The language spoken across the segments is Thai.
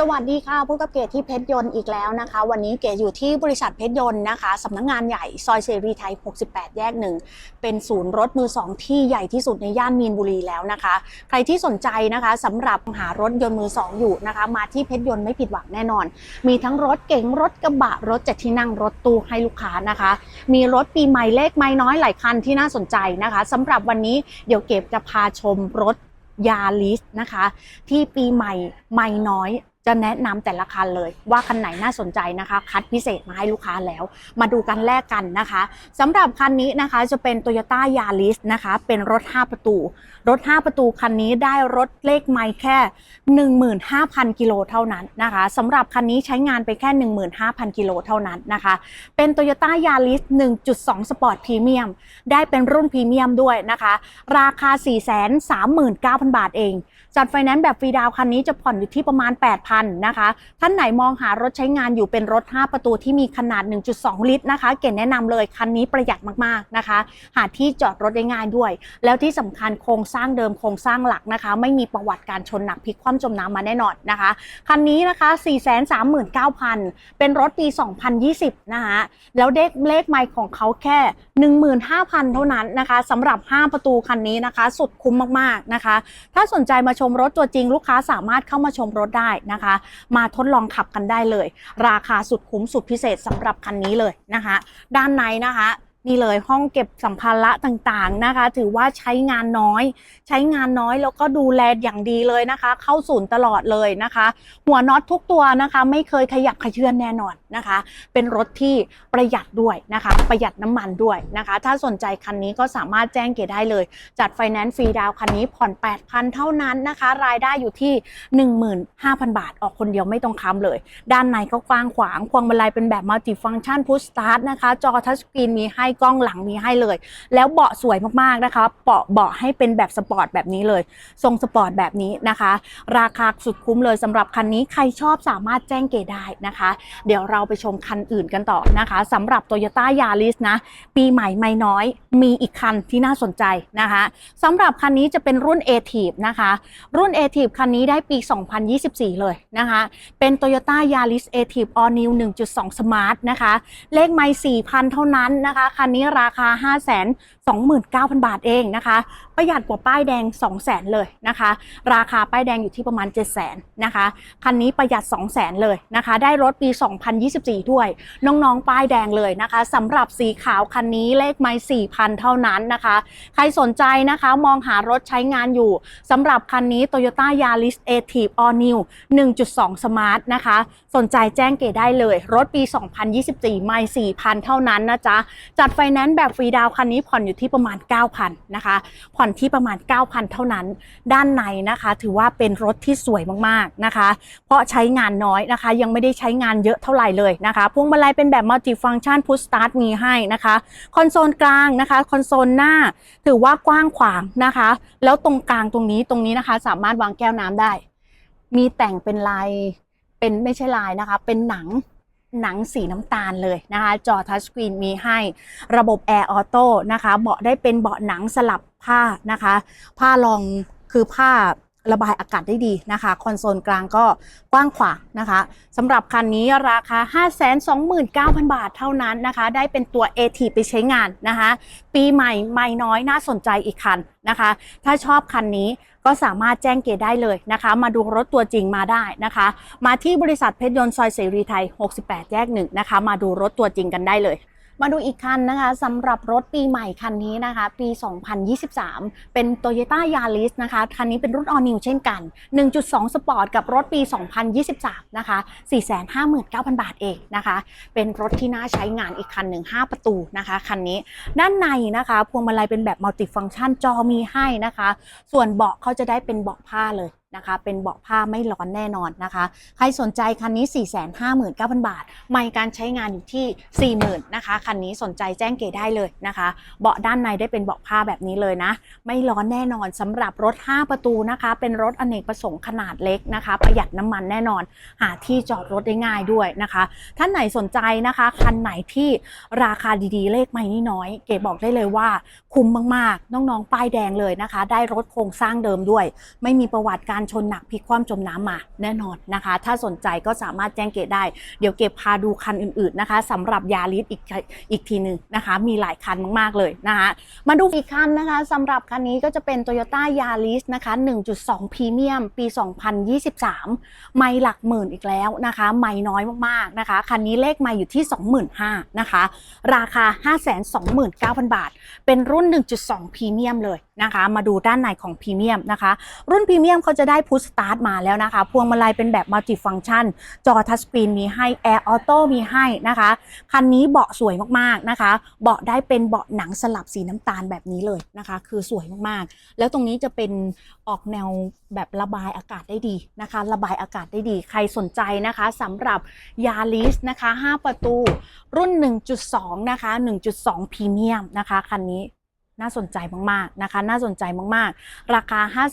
สวัสดีค่ะพบกับเกตที่เพชรยนต์อีกแล้วนะคะ วันนี้เกตอยู่ที่บริษัทเพชรยนต์นะคะสำนักงานใหญ่ซอยเสรีไทย 68 แยกหนึ่งเป็นศูนย์รถมือสองที่ใหญ่ที่สุดในย่านมีนบุรีแล้วนะคะ ใครที่สนใจนะคะสำหรับหารถยนต์มือสองอยู่นะคะ มาที่เพชรยนต์ไม่ผิดหวังแน่นอน มีทั้งรถเก๋งรถกระบะรถเจ็ดที่นั่งรถตู้ให้ลูกค้านะคะ มีรถปีใหม่เลขไม่น้อยหลายคันที่น่าสนใจนะคะสำหรับวันนี้เดี๋ยวเก็บจะพาชมรถยาลิสนะคะ ที่ปีใหม่ไม่น้อย จะแนะนำแต่ละคันเลย ว่าคันไหนน่าสนใจนะคะ คัดพิเศษมาให้ลูกค้าแล้ว มาดูกันแลกกันนะคะสำหรับคันนี้นะคะจะเป็น Toyota Yaris นะคะ เป็นรถ 5 ประตู รถ 5 ประตูคันนี้ได้รถเลขไม่แค่ 15,000 กิโลเท่านั้นนะคะสำหรับคันนี้ใช้งานไปแค่ 15,000 กิโลเท่านั้นนะคะ เป็น Toyota Yaris 1.2 Sport Premium ได้เป็นรุ่นพรีเมียมด้วยนะคะ ราคา 439,000 บาทเอง จัดไฟแนนซ์แบบฟรีดาวคันนี้จะผ่อนอยู่ที่ประมาณ 8,000นะคะ ท่านไหนมองหารถใช้งานอยู่เป็นรถ 5 ประตูที่มีขนาด 1.2 ลิตรนะคะ เก่งแนะนำเลยคันนี้ประหยัดมากๆนะคะ หาที่จอดรถได้ง่ายด้วย แล้วที่สำคัญโครงสร้างเดิมโครงสร้างหลักนะคะ ไม่มีประวัติการชนหนักพลิกคว่ำจมน้ำมาแน่นอนนะคะ คันนี้นะคะ 439,000 เป็นรถปี 2020 นะคะ แล้วเลขเลขไมล์ของเขาแค่ 15,000 เท่านั้นนะคะสำหรับ 5 ประตูคันนี้นะคะ สุดคุ้มมากๆนะคะ ถ้าสนใจมาชมรถตัวจริงลูกค้าสามารถเข้ามาชมรถได้นะคะมาทดลองขับกันได้เลย ราคาสุดคุ้มสุดพิเศษสำหรับคันนี้เลยนะคะ ด้านในนะคะ นี่เลยห้องเก็บสัมภาระต่างๆนะคะ ถือว่าใช้งานน้อย ใช้งานน้อยแล้วก็ดูแลอย่างดีเลยนะคะ เข้าศูนย์ตลอดเลยนะคะ หัวน็อตทุกตัวนะคะ ไม่เคยขยับขยื่นแน่นอนนะคะ เป็นรถที่ประหยัดด้วยนะคะ ประหยัดน้ำมันด้วยนะคะ ถ้าสนใจคันนี้ก็สามารถแจ้งเกดได้เลย จัดไฟแนนซ์ฟรีดาวน์คันนี้ผ่อน 8,000 เท่านั้นนะคะ รายได้อยู่ที่ 15,000 บาท ออกคนเดียวไม่ต้องค้ำเลย ด้านในก็กว้างขวางพวงมาลัยเป็นแบบมัลติฟัง c t ชันพุชสตาร์ทนะคะ จอทัชสกรีนมีให้กล้องหลังมีให้เลย แล้วเบาะสวยมากๆนะคะเบาะเบาะให้เป็นแบบสปอร์ตแบบนี้เลย ทรงสปอร์ตแบบนี้นะคะ ราคาสุดคุ้มเลยสำหรับคันนี้ใครชอบสามารถแจ้งเกได้นะคะ เดี๋ยวเราไปชมคันอื่นกันต่อนะคะสำหรับ Toyota Yaris นะ ปีใหม่ไม่น้อยมีอีกคันที่น่าสนใจนะคะสำหรับคันนี้จะเป็นรุ่น a t i v นะคะ รุ่น a t i v คันนี้ได้ปี 2024 เลยนะคะ เป็น Toyota Yaris a t i v All New 1.2 Smart นะคะ เลขไม่4,000 เท่านั้นนะคะคันนี้ราคา 529,000 บาทเองนะคะประหยัดกว่าป้ายแดง 200,000เลยนะคะ ราคาป้ายแดงอยู่ที่ประมาณ 700,000นะคะ คันนี้ประหยัด 200,000เลยนะคะ ได้รถปี 2024 ด้วย น้องๆ ป้ายแดงเลยนะคะสำหรับสีขาวคันนี้เลขไม้4,000 เท่านั้นนะคะ ใครสนใจนะคะมองหารถใช้งานอยู่สำหรับคันนี้ Toyota Yaris a t i v All New 1.2 Smart นะคะ สนใจแจ้งเกได้เลย รถปี 2024 ไม่4,000 เท่านั้นนะจ๊ะ จัดไฟแนนซ์แบบฟรีดาวคันนี้ผ่อนอยู่ที่ประมาณ 9,000 นะคะผ่อนที่ประมาณ 9,000 เท่านั้น ด้านในนะคะ ถือว่าเป็นรถที่สวยมากๆนะคะ เพราะใช้งานน้อยนะคะ ยังไม่ได้ใช้งานเยอะเท่าไหร่เลยนะคะพวงมาลัยเป็นแบบมัลติฟัง c t ชันพุชสตาร์ทมีให้นะคะคอนโซลกลางนะคะคอนโซลหน้า ถือว่ากว้างขวางนะคะ แล้วตรงกลางตรงนี้ตรงนี้นะคะ สามารถวางแก้วน้ำได้ มีแต่งเป็นลายเป็นไม่ใช่ลายนะคะ เป็นหนัง หนังสีน้ำตาลเลยนะคะ จอทัชสกรีนมีให้ระบบแอร์ออโต้นะคะ เบาะได้เป็นเบาะหนังสลับผ้านะคะ ผ้ารองคือผ้าระบายอากาศได้ดีนะคะ คอนโซลกลางก็กว้างขวางนะคะสำหรับคันนี้ราคา 529,000 บาทเท่านั้นนะคะ ได้เป็นตัว AT ไปใช้งานนะคะ ปีใหม่ไม่น้อยน่าสนใจอีกคันนะคะ ถ้าชอบคันนี้ ก็สามารถแจ้งเกตได้เลยนะคะ มาดูรถตัวจริงมาได้นะคะ มาที่บริษัทเพชรยนต์ซอยเสรีไทย 68 แยกหนึ่งนะคะ มาดูรถตัวจริงกันได้เลย มาดูอีกคันนะคะสำหรับรถปีใหม่คันนี้นะคะ ปี 2023 เป็น Toyota Yaris นะคะ คันนี้เป็นรุ่น All New เช่นกัน 1.2 Sport กับรถปี 2023 นะคะ 459,000 บาทเองนะคะ เป็นรถที่น่าใช้งานอีกคันหนึ่ง5ประตูนะคะ คันนี้ด้านในนะคะ พวงมาลัยเป็นแบบมัลติฟัง c t ชันจอมีให้นะคะ ส่วนเบาะเขาจะได้เป็นเบาะผ้าเลย นะคะ เป็นเบาะผ้าไม่ร้อนแน่นอนนะคะ ใครสนใจคันนี้ 459,000 บาท ไม่การใช้งานอยู่ที่ 40,000นะคะ คันนี้สนใจแจ้งเกได้เลยนะคะ เบาะด้านในได้เป็นเบาะผ้าแบบนี้เลยนะ ไม่ร้อนแน่นอนสำหรับรถ 5 ประตูนะคะ เป็นรถอเนกประสงค์ขนาดเล็กนะคะ ประหยัดน้ำมันแน่นอน หาที่จอดรถได้ง่ายด้วยนะคะ ท่านไหนสนใจนะคะ คันไหนที่ราคาดีๆ เลขไม่น้อยๆเก๋บอกได้เลยว่าคุ้มมากๆ น้องๆ ป้ายแดงเลยนะคะ ได้รถโครงสร้างเดิมด้วย ไม่มีประวัติการชนหนักพลิกคว่ำจมน้ำมาแน่นอนนะคะ ถ้าสนใจก็สามารถแจ้งเกตได้ เดี๋ยวเก็บพาดูคันอื่นๆนะคะสำหรับยาริสอีกอีกทีหนึ่งนะคะ มีหลายคันมากๆเลยนะคะมาดูอีกคันนะคะสำหรับคันนี้ก็จะเป็น Toyota Yaris นะคะ 1.2พรีเมียมปี 2023 ไม่หลักหมื่นอีกแล้วนะคะ ไม่น้อยมากๆนะคะ คันนี้เลขไม่อยู่ที่ 25,000นะคะ ราคา 529,000 บาท เป็นรุ่น 1.2พรีเมียมเลยนะคะ มาดูด้านในของพรีเมียมนะคะ รุ่นพรีเมียมเขาจะได้ได้พุชสตาร์ทมาแล้วนะคะ พวงมาลัยเป็นแบบมัลติฟังชัน จอทัชสกรีนมีให้แอร์ออโต้มีให้นะคะ คันนี้เบาะสวยมากๆนะคะ เบาะได้เป็นเบาะหนังสลับสีน้ำตาลแบบนี้เลยนะคะ คือสวยมากๆ แล้วตรงนี้จะเป็นออกแนวแบบระบายอากาศได้ดีนะคะ ระบายอากาศได้ดี ใครสนใจนะคะสำหรับยา r ิสนะคะ 5 ประตู รุ่น 1.2 นะคะ 1.2พรีเมียมนะคะ คันนี้ น่าสนใจมากๆนะคะ น่าสนใจมากๆ ราคา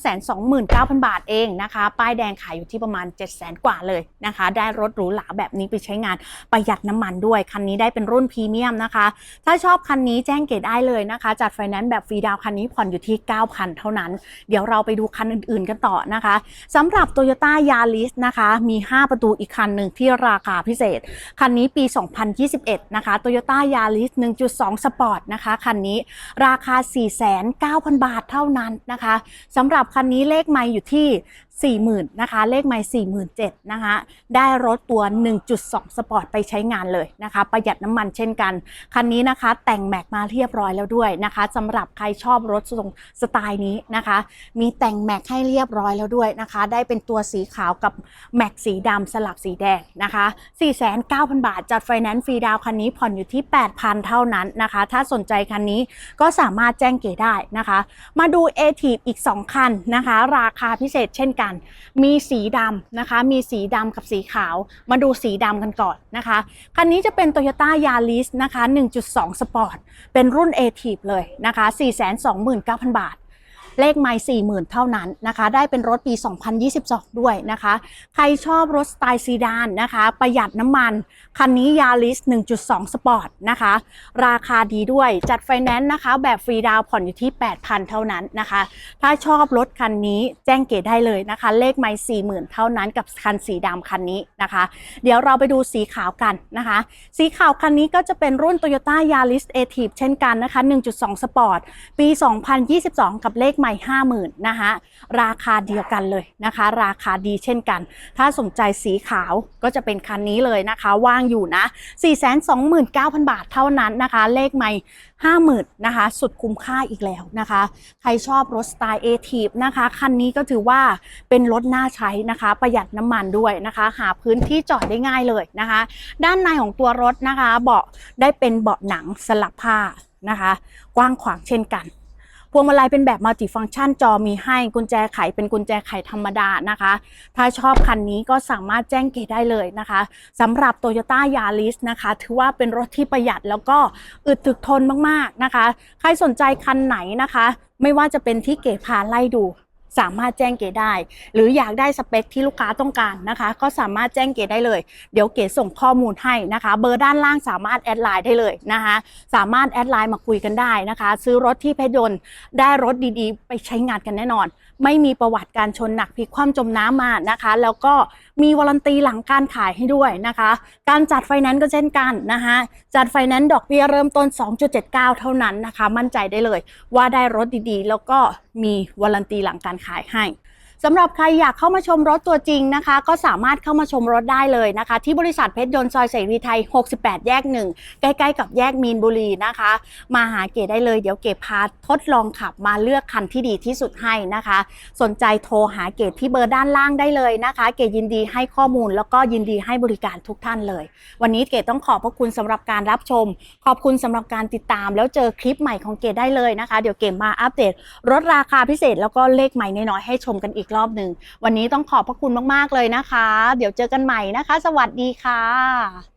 529,000 บาทเองนะคะ ป้ายแดงขายอยู่ที่ประมาณ 700,000 กว่าเลยนะคะ ได้รถหรูหราแบบนี้ไปใช้งานประหยัดน้ำมันด้วย คันนี้ได้เป็นรุ่นพรีเมียมนะคะ ถ้าชอบคันนี้แจ้งเกตได้เลยนะคะ จัดไฟแนนซ์แบบฟรีดาวน์คันนี้ผ่อนอยู่ที่ 9,000 เท่านั้น เดี๋ยวเราไปดูคันอื่นๆกันต่อนะคะสำหรับ Toyota Yaris นะคะ มี 5 ประตูอีกคันหนึ่งที่ราคาพิเศษ คันนี้ปี 2021 นะคะ Toyota Yaris 1.2 Sport นะคะ คันนี้ราคา4,900 บาทเท่านั้นนะคะสำหรับคันนี้เลขไม่อยู่ที่ 40,000นะคะ เลขไม่47,000นะคะ ได้รถตัว 1.2 สปอร์ตไปใช้งานเลยนะคะ ประหยัดน้ำมันเช่นกัน คันนี้นะคะแต่งแม็กมาเรียบร้อยแล้วด้วยนะคะสำหรับใครชอบรถทรงสไตล์นี้นะคะ มีแต่งแม็กให้เรียบร้อยแล้วด้วยนะคะ ได้เป็นตัวสีขาวกับแม็กสีดำสลับสีแดงนะคะ4,900บาทจัดไฟแนนซ์ฟรีดาวคันนี้ผ่อนอยู่ที่ 8,000 เท่านั้นนะคะ ถ้าสนใจคันนี้ก็สามารถแจ้งเก๋ได้นะคะ มาดู a t i v อีก 2 คันนะคะ ราคาพิเศษเช่นกัน มีสีดำนะคะ มีสีดำกับสีขาว มาดูสีดำกันก่อนนะคะ คันนี้จะเป็น Toyota Yaris นะคะ 1.2 Sport เป็นรุ่น a t i v เลยนะคะ 429,000 บาท เลขไม่40,000เท่านั้นนะคะ ได้เป็นรถปี 2022 ด้วยนะคะ ใครชอบรถสไตล์ซีดานนะคะ ประหยัดน้ำมัน คันนี้ Yaris 1.2 Sport นะคะ ราคาดีด้วยจัดไฟแนนซ์นะคะ แบบฟรีดาวผ่อนอยู่ที่ 8,000 เท่านั้นนะคะ ถ้าชอบรถคันนี้แจ้งเกตได้เลยนะคะ เลขไม่40,000เท่านั้นกับคันสีดำคันนี้นะคะ เดี๋ยวเราไปดูสีขาวกันนะคะ สีขาวคันนี้ก็จะเป็นรุ่น Toyota Yaris a t i v เช่นกันนะคะ 1.2 Sport ปี 2022 กับเลขใหม่50,000นะคะราคาเดียวกันเลยนะคะ ราคาดีเช่นกัน ถ้าสนใจสีขาวก็จะเป็นคันนี้เลยนะคะ ว่างอยู่นะ 429,000 บาทเท่านั้นนะคะ เลขใหม่50,000นะคะ สุดคุ้มค่าอีกแล้วนะคะ ใครชอบรถสไตล์เอทีฟนะคะ คันนี้ก็ถือว่าเป็นรถน่าใช้นะคะ ประหยัดน้ำมันด้วยนะคะ หาพื้นที่จอดได้ง่ายเลยนะคะ ด้านในของตัวรถนะคะ เบาะได้เป็นเบาะหนังสลับผ้านะคะ กว้างขวางเช่นกัน พวงมาลัยเป็นแบบมัลติฟัง c t ชันจอมีให้กุญแจไขเป็นกุญแจไขธรรมดานะคะ ถ้าชอบคันนี้ก็สามารถแจ้งเกตได้เลยนะคะสำหรับ Toyota Yaris นะคะ ถือว่าเป็นรถที่ประหยัดแล้วก็อึดถึกทนมากๆนะคะ ใครสนใจคันไหนนะคะ ไม่ว่าจะเป็นที่เกพาไล่ดู สามารถแจ้งเก๋ได้ หรืออยากได้สเปคที่ลูกค้าต้องการนะคะ ก็สามารถแจ้งเก๋ได้เลย เดี๋ยวเก๋ส่งข้อมูลให้นะคะ เบอร์ด้านล่างสามารถแอดไลน์ได้เลยนะคะ สามารถแอดไลน์มาคุยกันได้นะคะ ซื้อรถที่เพชรยนต์ได้รถดีๆ ไปใช้งานกันแน่นอน ไม่มีประวัติการชนหนักพลิกคว่ำจมน้ำมานะคะ แล้วก็มีวารันตีหลังการขายให้ด้วยนะคะ การจัดไฟแนนซ์ก็เช่นกันนะคะจัดไฟแนนซ์ดอกเบี้ยเริ่มต้น 2.79 เท่านั้นนะคะ มั่นใจได้เลย ว่าได้รถดีๆ แล้วก็มีวารันตีหลังการขายให้ สำหรับใครอยากเข้ามาชมรถตัวจริงนะคะ ก็สามารถเข้ามาชมรถได้เลยนะคะ ที่บริษัทเพชรยนต์ซอยเสรีไทย 68 แยกหนึ่งใกล้ๆกับแยกมีนบุรีนะคะ มาหาเก๋ได้เลยเดี๋ยวเก๋พาทดลองขับมาเลือกคันที่ดีที่สุดให้นะคะ สนใจโทรหาเก๋ที่เบอร์ด้านล่างได้เลยนะคะ เก๋ยินดีให้ข้อมูลแล้วก็ยินดีให้บริการทุกท่านเลย วันนี้เก๋ต้องขอบพระคุณสำหรับการรับชม ขอบคุณสำหรับการติดตาม แล้วเจอคลิปใหม่ของเก๋ได้เลยนะคะ เดี๋ยวเก๋มาอัปเดตรถราคาพิเศษแล้วก็เลขใหม่น้อยๆให้ชมกันอีกรอบหนึ่ง วันนี้ต้องขอบพระคุณมาก ๆ เลยนะคะ เดี๋ยวเจอกันใหม่นะคะ สวัสดีค่ะ